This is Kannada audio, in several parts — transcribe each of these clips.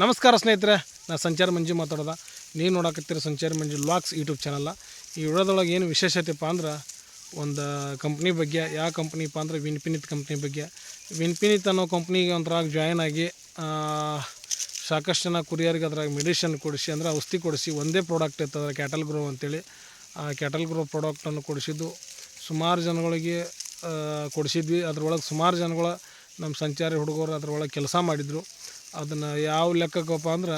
ನಮಸ್ಕಾರ ಸ್ನೇಹಿತರೆ ನಾನು ಸಂಚಾರ ಮಂಜು ಮಾತಾಡೋದ. ನೀವು ನೋಡಕತ್ತೀರ ಸಂಚಾರ ಮಂಜು ಲಾಕ್ಸ್ ಯೂಟ್ಯೂಬ್ ಚಾನಲ್ಲ ಈ ವಿಡಿಯೋದೊಳಗೆ ಏನು ವಿಶೇಷತೆಪ್ಪ ಅಂದ್ರೆ, ಒಂದು ಕಂಪ್ನಿ ಬಗ್ಗೆ ಯಾವ ಕಂಪ್ನಿಪ್ಪ ಅಂದ್ರೆ ವಿನ್ಪಿನಿತ್ ಕಂಪ್ನಿ ಬಗ್ಗೆ. ವಿನ್ಪಿನಿತ್ ಅನ್ನೋ ಕಂಪ್ನಿಗೆ ಒಂದ್ರಾಗ ಜಾಯ್ನ್ ಆಗಿ ಸಾಕಷ್ಟು ಜನ ಕುರಿಯರ್ಗೆ ಅದ್ರಾಗ ಮೆಡಿಷನ್ ಕೊಡಿಸಿ, ಅಂದ್ರೆ ಔಷಧಿ ಕೊಡಿಸಿ, ಒಂದೇ ಪ್ರಾಡಕ್ಟ್ ಇತ್ತು ಅದರ ಕ್ಯಾಟಲ್ ಗ್ರೋ ಅಂತೇಳಿ. ಆ ಕ್ಯಾಟಲ್ ಗ್ರೋ ಪ್ರಾಡಕ್ಟನ್ನು ಕೊಡಿಸಿದ್ದು ಸುಮಾರು ಜನಗಳಿಗೆ ಕೊಡಿಸಿದ್ವಿ. ಅದ್ರೊಳಗೆ ಸುಮಾರು ಜನಗಳ ನಮ್ಮ ಸಂಚಾರಿ ಹುಡುಗರು ಅದ್ರೊಳಗೆ ಕೆಲಸ ಮಾಡಿದರು. ಅದನ್ನು ಯಾವ ಲೆಕ್ಕಕ್ಕಪ್ಪ ಅಂದ್ರೆ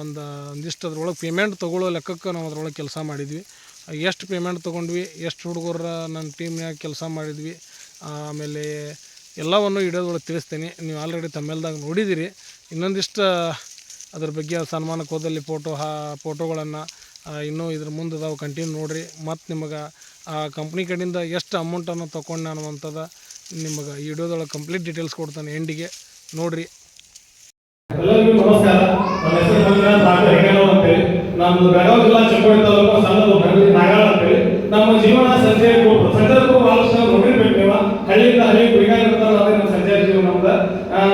ಒಂದು ಒಂದಿಷ್ಟು ಅದ್ರೊಳಗೆ ಪೇಮೆಂಟ್ ತೊಗೊಳ್ಳೋ ಲೆಕ್ಕಕ್ಕೆ ನಾವು ಅದ್ರೊಳಗೆ ಕೆಲಸ ಮಾಡಿದ್ವಿ. ಎಷ್ಟು ಪೇಮೆಂಟ್ ತೊಗೊಂಡ್ವಿ, ಎಷ್ಟು ಹುಡುಗರ ನನ್ನ ಟೀಮ್ನಾಗ ಕೆಲಸ ಮಾಡಿದ್ವಿ, ಆಮೇಲೆ ಎಲ್ಲವನ್ನು ಇಡೋದ್ರೊಳಗೆ ತಿಳಿಸ್ತೀನಿ. ನೀವು ಆಲ್ರೆಡಿ ತಮ್ಮೆಲ್ದಾಗ ನೋಡಿದ್ದೀರಿ ಇನ್ನೊಂದಿಷ್ಟು, ಅದ್ರ ಬಗ್ಗೆ ಸನ್ಮಾನಕ್ಕೆ ಹೋದಲ್ಲಿ ಫೋಟೋ ಹಾ ಫೋಟೋಗಳನ್ನು ಇನ್ನೂ ಇದ್ರ ಮುಂದೆ ಅದಾವೆ ಕಂಟಿನ್ಯೂ ನೋಡಿರಿ. ಮತ್ತು ನಿಮಗೆ, ಆ ಕಂಪ್ನಿ ಕಡೆಯಿಂದ ಎಷ್ಟು ಅಮೌಂಟನ್ನು ತೊಗೊಂಡು ನಾನು ನಿಮಗೆ ಈ ಕಂಪ್ಲೀಟ್ ಡೀಟೇಲ್ಸ್ ಕೊಡ್ತಾನೆ ಎಂಡಿಗೆ ನೋಡಿರಿ. ಎಲ್ಲರಿಗೂ ನಮಸ್ಕಾರ. ನನ್ನ ಹೆಸರು ಮಂಜುನಾಥ್ ಡಾಕ್ಟರ್ ಹೆಗೇನವ್ರು ಅಂತೇಳಿ. ನಮ್ದು ಬೆಳಗಾವಿ ಜಿಲ್ಲಾ ಚಿಕ್ಕೋಡಿ ತಾಲೂಕು ಸಣ್ಣದು ಹಳ್ಳಿ ನಾಗಾಳ ಅಂತೇಳಿ. ನಮ್ಮ ಜೀವನ ಸಂಜೆ ಸಂಚಾರಕ್ಕೂ ಬಹಳಷ್ಟು ನೋಡಿರ್ಬೇಕು ನೀವು ಹಳ್ಳಿಯಿಂದ ಹಳ್ಳಿ ಕುರಿಗಾರ ಅದೇ ನಮ್ಮ ಸಂಜೆ ಜೀವನ ನಮ್ದು.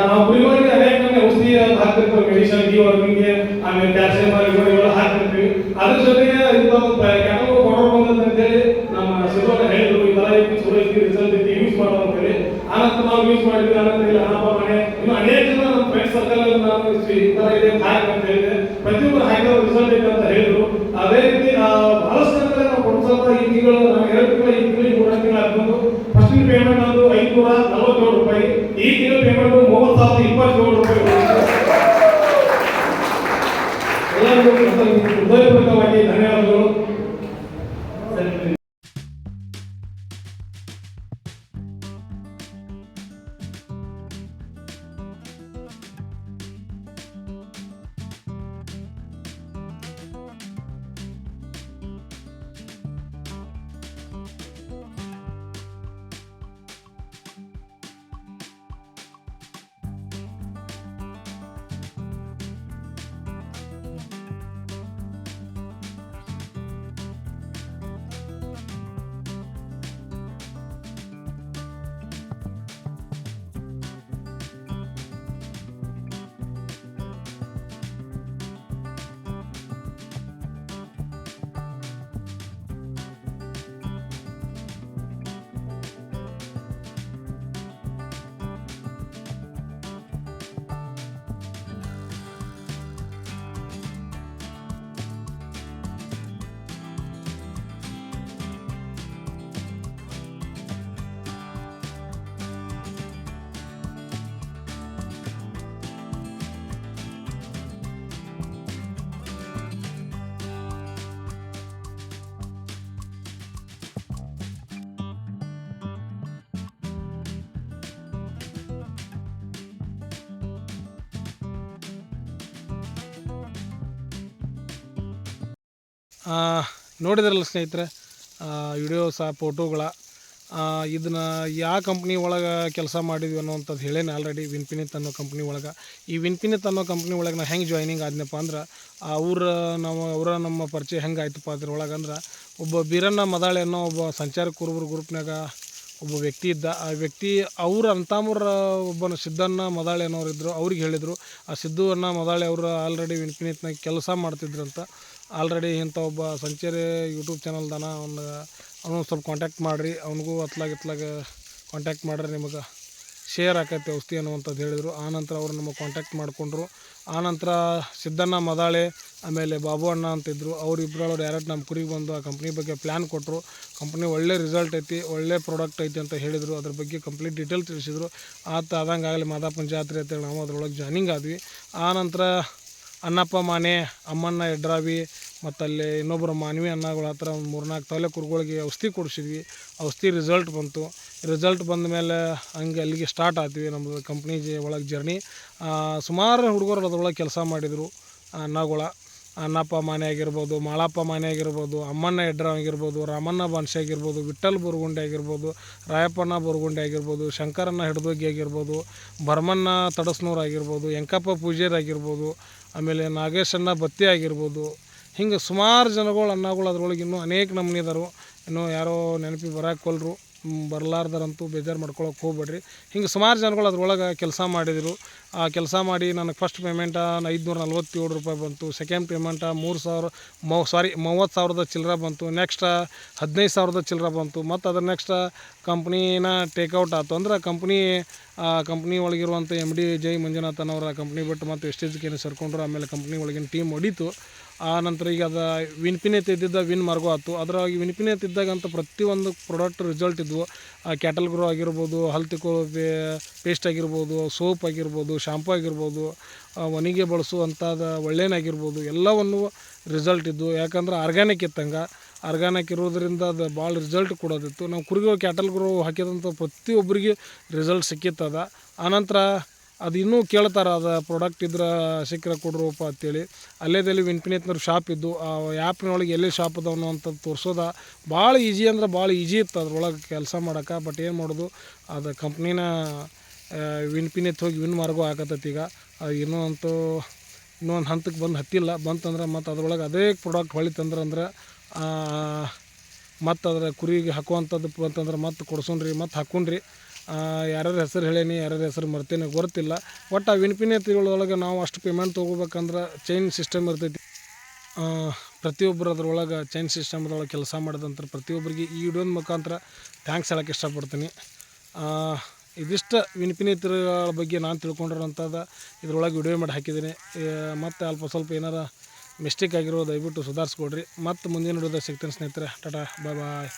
ನಾವು ಕುರಿಗಳಿಗೆ ಅನೇಕ ಔಷಧಿ ಹಾಕ್ತಿರ್ತೀವಿ. ಮೆಡಿಸನ್ ಡಿ ವರ್ಮಿಂಗ್ಗೆ ಆಮೇಲೆ ಕ್ಯಾಲ್ಸಿಯಂ ಇವುಗಳು ಹಾಕ್ತಿರ್ತೀವಿ. ಅದ್ರ ಜೊತೆಗೆ ಇದೊಂದು ಕೆಲವು ಕೊಡೋರು ಬಂದಂತ ಅಂತೇಳಿ ನಮ್ಮ ಶಿವಣ್ಣ ಹೇಳಿದ್ರು. ಈ ಥರ ಚಲೋ ರಿಸಲ್ಟ್ ಐತಿ ಯೂಸ್ ಮಾಡೋ ಅಂತೇಳಿ. ಆನಂತರ ನಾವು ಯೂಸ್ ಮಾಡಿದ್ವಿ. ಆನಂತರ ಇಲ್ಲಿ ಅನಪ್ಪ ಮನೆ ಇನ್ನು ಅನೇಕ ಜನ ನಮ್ಮ ಫ್ರೆಂಡ್ ಸರ್ಕಲ್ ಅಲ್ಲಿ ನಾವು ಈ ತರ ಇದೆ ಹಾಕಿ ಅಂತ ಹೇಳಿದೆ ಪ್ರತಿಯೊಬ್ಬರು ಹಾಕಿರೋ ರಿಸಲ್ಟ್ ಐತೆ ಅಂತ ಹೇಳಿದ್ರು ಅದೇ ರೀತಿ ಆ, ಬಹಳಷ್ಟು ಜನರಿಗೆ ನಾವು ಕೊಡ್ಸೋದು ಈ ತಿಂಗಳು ನಾವು ಎರಡು ತಿಂಗಳು ಈ ತಿಂಗಳಿಗೆ ಮೂರು ತಿಂಗಳು ಆಗ್ಬೋದು ಫಸ್ಟ್ ಪೇಮೆಂಟ್ ಒಂದು ಐದುನೂರ ನಲವತ್ತೇಳು ರೂಪಾಯಿ ಈ ತಿಂಗಳ ಪೇಮೆಂಟ್ ಮೂವತ್ತು ಸಾವಿರದ ಇಪ್ಪತ್ತೇಳು ರೂಪಾಯಿ ಎಲ್ಲರಿಗೂ ಹೃದಯಪೂರ್ವಕವಾಗಿ ಧನ್ಯವಾದಗಳು. ನೋಡಿದ್ರಲ್ಲ ಸ್ನೇಹಿತರೆ ವಿಡಿಯೋಸ ಫೋಟೋಗಳ ಇದನ್ನು ಯಾವ ಕಂಪ್ನಿ ಒಳಗೆ ಕೆಲಸ ಮಾಡಿದ್ವಿ ಅನ್ನೋವಂಥದ್ದು ಹೇಳೇನೆ ಆಲ್ರೆಡಿ ವಿನ್ಪಿನಿತ್ ಅನ್ನೋ ಕಂಪ್ನಿ ಒಳಗೆ. ಈ ವಿನ್ಪಿನಿತ್ ಅನ್ನೋ ಕಂಪ್ನಿ ಒಳಗೆ ನಾ ಹೆಂಗೆ ಜಾಯ್ನಿಂಗ್ ಆದ್ನಪ್ಪ ಅಂದ್ರೆ ಅವ್ರ ನಾವು ಅವರ ನಮ್ಮ ಪರಿಚಯ ಹೆಂಗೆ ಆಯ್ತಪ್ಪ ಅದ್ರೊಳಗೆ ಅಂದ್ರೆ, ಒಬ್ಬ ಬೀರಣ್ಣ ಮದಾಳೆ ಅನ್ನೋ ಒಬ್ಬ ಸಂಚಾರ ಕುರುಬರು ಗ್ರೂಪ್ನಾಗ ಒಬ್ಬ ವ್ಯಕ್ತಿ ಇದ್ದ. ಆ ವ್ಯಕ್ತಿ ಅವ್ರ ಅಂತಾಮೂರ ಒಬ್ಬನ ಸಿದ್ದಣ್ಣ ಮದಾಳೆ ಅನ್ನೋರು ಇದ್ದರು ಅವ್ರಿಗೆ ಹೇಳಿದರು, ಆ ಸಿದ್ದು ಅಣ್ಣ ಮದಾಳೆ ಅವರು ಆಲ್ರೆಡಿ ವಿನ್ಪಿನಿತ್ನಾಗ ಕೆಲಸ ಮಾಡ್ತಿದ್ರಂತ. ಆಲ್ರೆಡಿ ಇಂಥ ಒಬ್ಬ ಸಂಚಾರಿ ಯೂಟ್ಯೂಬ್ ಚಾನಲ್ದಾನ ಅವ್ನ ಅವನು ಸ್ವಲ್ಪ ಕಾಂಟ್ಯಾಕ್ಟ್ ಮಾಡಿರಿ, ಅವನಿಗೂ ಅತ್ಲಾಗ ಇತ್ಲಾಗ ಕಾಂಟ್ಯಾಕ್ಟ್ ಮಾಡ್ರಿ ನಿಮಗೆ. ಶೇರ್ ಆಕೈತಿ ಔಷಧಿ ಅನ್ನುವಂಥದ್ದು ಹೇಳಿದರು. ಆನಂತರ ಅವರು ನಮಗೆ ಕಾಂಟ್ಯಾಕ್ಟ್ ಮಾಡಿಕೊಂಡ್ರು. ಆನಂತರ ಸಿದ್ದಣ್ಣ ಮದಾಳೆ, ಆಮೇಲೆ ಬಾಬು ಅಣ್ಣ ಅಂತಿದ್ರು. ಅವ್ರಿಬ್ಬರವ್ರು ಡೈರೆಕ್ಟ್ ನಮ್ಮ ಕುರಿಗೆ ಬಂದು ಆ ಕಂಪ್ನಿ ಬಗ್ಗೆ ಪ್ಲ್ಯಾನ್ ಕೊಟ್ಟರು ಕಂಪ್ನಿ ಒಳ್ಳೆ ರಿಸಲ್ಟ್ ಐತಿ, ಒಳ್ಳೆ ಪ್ರಾಡಕ್ಟ್ ಐತಿ ಅಂತ ಹೇಳಿದರು. ಅದ್ರ ಬಗ್ಗೆ ಕಂಪ್ಲೀಟ್ ಡೀಟೇಲ್ ತಿಳಿಸಿದರು. ಆತ ಆದಂಗೆ ಆಗಲಿ ಮಾದಾಪನ ಜಾತ್ರೆ ಅಂತೇಳಿ ನಾವು ಅದರೊಳಗೆ ಜಾಯ್ನಿಂಗ್ ಆದ್ವಿ. ಆನಂತರ ಅನ್ನಪ್ಪ ಮಾನೆ, ಅಮ್ಮಣ್ಣ ಎಡ್ರಾವಿ ಮತ್ತು ಅಲ್ಲಿ ಇನ್ನೊಬ್ಬರು ಮಾನವಿ ಅನ್ನಗಳ ಹತ್ರ ಒಂದು ಮೂರ್ನಾಲ್ಕು ತೊಲೆ ಕುರುಗಳಿಗೆ ಔಷಧಿ ಕೊಡಿಸಿದ್ವಿ. ಔಷಧಿ ರಿಸಲ್ಟ್ ಬಂತು. ರಿಸಲ್ಟ್ ಬಂದ ಮೇಲೆ ಹಂಗೆ ಅಲ್ಲಿಗೆ ಸ್ಟಾರ್ಟ್ ಆದ್ವಿ ನಮ್ಮದು ಕಂಪ್ನಿ ಜಿ ಒಳಗೆ ಜರ್ನಿ ಸುಮಾರು ಹುಡುಗರು ಅದ್ರೊಳಗೆ ಕೆಲಸ ಮಾಡಿದರು ಅನ್ನಗಳ ಅನ್ನಪ್ಪ ಮಾನೆ ಆಗಿರ್ಬೋದು ಮಾಳಪ್ಪ ಮಾನೆ ಆಗಿರ್ಬೋದು ಅಮ್ಮಣ್ಣ ಯಡ್ರಾವ್ ಆಗಿರ್ಬೋದು, ರಾಮಣ್ಣ ಬಾನ್ಸೆ ಆಗಿರ್ಬೋದು ವಿಠಲ್ ಬುರ್ಗುಂಡೆ ಆಗಿರ್ಬೋದು, ರಾಯಪ್ಪಣ್ಣ ಬುರ್ಗುಂಡೆ ಆಗಿರ್ಬೋದು, ಶಂಕರಣ್ಣ ಹಿಡ್ದೋಗಿ ಆಗಿರ್ಬೋದು, ಭರಮಣ್ಣ ತಡಸ್ನೂರು ಆಗಿರ್ಬೋದು ಯಂಕಪ್ಪ ಪೂಜಾರಿ ಆಗಿರ್ಬೋದು, ಆಮೇಲೆ ನಾಗೇಶಣ್ಣ ಬತ್ತಿ ಆಗಿರ್ಬೋದು. ಹಿಂಗೆ ಸುಮಾರು ಜನಗಳು ಅನ್ನಗಳು ಅದ್ರೊಳಗೆ ಇನ್ನೂ ಅನೇಕ ನಮೂನಿ ಇದಾರು ಇನ್ನೂ ಯಾರೋ ನೆನಪಿಗೆ ಬರಾಕೊಲ್ರು ಬರಲಾರ್ದಾರಂತೂ ಬೇಜಾರು ಮಾಡ್ಕೊಳಕ್ಕೆ ಹೋಗ್ಬೇಡ್ರಿ. ಹಿಂಗೆ ಸುಮಾರು ಜನಗಳು ಅದ್ರೊಳಗೆ ಕೆಲಸ ಮಾಡಿದರು. ಆ ಕೆಲಸ ಮಾಡಿ ನನಗೆ ಫಸ್ಟ್ ಪೇಮೆಂಟ ಐದುನೂರ ನಲ್ವತ್ತೇಳು ರೂಪಾಯಿ ಬಂತು. ಸೆಕೆಂಡ್ ಪೇಮೆಂಟ ಮೂರು ಸಾವಿರ, ಮೌ ಸಾರಿ ಮೂವತ್ತು ಸಾವಿರದ ಚಿಲ್ಲರ ಬಂತು. ನೆಕ್ಸ್ಟ್ ಹದಿನೈದು ಸಾವಿರದ ಚಿಲ್ಲರ ಬಂತು. ಮತ್ತು ಅದ್ರ ನೆಕ್ಸ್ಟ್ ಕಂಪ್ನಿನ ಟೇಕ್ಔಟ್ ಆಯ್ತು ಅಂದ್ರೆ ಕಂಪ್ನಿ ಆ ಕಂಪ್ನಿ ಒಳಗಿರುವಂಥ ಎಂ ಡಿ ಜೈ ಮಂಜುನಾಥನವರ ಕಂಪ್ನಿ ಬಿಟ್ಟು ಮತ್ತು ವೆಸ್ಟೇಜ್ಗೆ ಸೇರ್ಕೊಂಡ್ರು. ಆಮೇಲೆ ಕಂಪ್ನಿ ಒಳಗಿನ ಟೀಮ್ ಹೊಡೀತು. ಆ ನಂತರ ಈಗ ಅದು ವಿನ್ಪಿನೇ ಇದ್ದಿದ್ದ ವಿನ್ ಮಾರ್ಗೋ ಆಯ್ತು. ಅದ್ರಾಗ ವಿನ್ಪಿನೇ ತಿದ್ದಾಗಂತ ಪ್ರತಿಯೊಂದು ಪ್ರಾಡಕ್ಟ್ ರಿಸಲ್ಟ್ ಇದ್ವು. ಆ ಕ್ಯಾಟಲ್ ಗ್ರೋ ಆಗಿರ್ಬೋದು ಹಲ್ ಪೇಸ್ಟ್ ಆಗಿರ್ಬೋದು ಸೋಪ್ ಆಗಿರ್ಬೋದು ಶಾಂಪೂ ಆಗಿರ್ಬೋದು ಒನಿಗೆ ಬಳಸುವಂಥದ ಒಳ್ಳೆಯನಾಗಿರ್ಬೋದು ಎಲ್ಲವನ್ನು ರಿಸಲ್ಟ್ ಇದ್ವು. ಯಾಕಂದ್ರೆ ಆರ್ಗ್ಯಾನಿಕ್ ಇತ್ತಂಗೆ. ಆರ್ಗ್ಯಾನಿಕ್ ಇರೋದ್ರಿಂದ ಅದು ಭಾಳ ರಿಸಲ್ಟ್ ಕೊಡೋದಿತ್ತು. ನಾವು ಕುರಿಗಳು ಕ್ಯಾಟಲ್ ಗ್ರೋ ಹಾಕಿದಂಥ ಪ್ರತಿಯೊಬ್ಬರಿಗೆ ರಿಸಲ್ಟ್ ಸಿಕ್ಕಿತ್ತದ. ಆನಂತರ ಅದು ಇನ್ನೂ ಕೇಳ್ತಾರೆ, ಅದು ಪ್ರಾಡಕ್ಟ್ ಇದ್ರೆ ಸಿಕ್ಕರೆ ಕೊಡ್ರಪ್ಪ ಅಂತೇಳಿ. ಅಲ್ಲೇದಲ್ಲಿ ವಿನ್ಪಿನೇತ್ನವ್ರ ಶಾಪ್ ಇದ್ದು, ಆ ಆ್ಯಪ್ನೊಳಗೆ ಎಲ್ಲಿ ಶಾಪ್ ಅದಾವ ಅನ್ನೋಂಥದ್ದು ತೋರಿಸೋದ. ಭಾಳ ಈಜಿ ಅಂದ್ರೆ ಭಾಳ ಈಜಿ ಇತ್ತು ಅದ್ರೊಳಗೆ ಕೆಲಸ ಮಾಡೋಕೆ ಬಟ್ ಏನು ಮಾಡೋದು, ಅದು ಕಂಪ್ನಿನ ವಿನ್ಪಿನೇತ್ ಹೋಗಿ ವಿನ್ ಮಾರ್ಗೋ ಆಗತ್ತೈತಿ ಈಗ. ಅದು ಇನ್ನೂ ಅಂತೂ ಇನ್ನೊಂದು ಹಂತಕ್ಕೆ ಬಂದು ಹತ್ತಿಲ್ಲ. ಬಂತಂದ್ರೆ ಮತ್ತು ಅದ್ರೊಳಗೆ ಅದೇ ಪ್ರಾಡಕ್ಟ್ ಹೊಳಿತಂದ್ರೆ ಅಂದ್ರೆ ಮತ್ತು ಅದರ ಕುರಿಗೆ ಹಾಕುವಂಥದ್ದು ಬಂತಂದ್ರೆ ಮತ್ತೆ ಕೊಡ್ಸೋಣ್ರಿ, ಮತ್ತು ಹಾಕೊಂಡ್ರಿ ಯಾರ್ಯಾರ ಹೆಸರು ಹೇಳೇನಿ, ಯಾರ್ಯಾರ ಹೆಸರು ಮರ್ತೇನೆ ಗೊತ್ತಿಲ್ಲ. ಒಟ್ಟು ಆ ವಿನ್ಪಿನೇತಿಗಳೊಳಗೆ ನಾವು ಅಷ್ಟು ಪೇಮೆಂಟ್ ತೊಗೋಬೇಕಂದ್ರೆ ಚೈನ್ ಸಿಸ್ಟಮ್ ಇರ್ತೈತಿ. ಪ್ರತಿಯೊಬ್ಬರು ಅದ್ರೊಳಗೆ ಚೈನ್ ಸಿಸ್ಟಮ್ದೊಳಗೆ ಕೆಲಸ ಮಾಡಿದಂಥ ಪ್ರತಿಯೊಬ್ಬರಿಗೆ ಈ ವಿಡಿಯೋದ ಮುಖಾಂತರ ಥ್ಯಾಂಕ್ಸ್ ಹೇಳಕ್ಕೆ ಇಷ್ಟಪಡ್ತೀನಿ. ಇದಿಷ್ಟು ವಿನ್ಪಿನೇತರ ಬಗ್ಗೆ ನಾನು ತಿಳ್ಕೊಂಡಿರೋಂಥದ್ದು ಇದ್ರೊಳಗೆ ವಿಡಿಯೋ ಮಾಡಿ ಹಾಕಿದ್ದೀನಿ ಮತ್ತು ಅಲ್ಪ ಸ್ವಲ್ಪ ಏನಾರ ಮಿಸ್ಟೇಕ್ ಆಗಿರೋ ದಯವಿಟ್ಟು ಸುಧಾರಿಸ್ಕೊಡ್ರಿ. ಮತ್ತು ಮುಂದಿನ ವಿಡಿಯೋದಾಗ ಸಿಗ್ತೀನಿ ಸ್ನೇಹಿತರೆ. ಟಾಟಾ ಬಾಯ್ ಬಾಯ್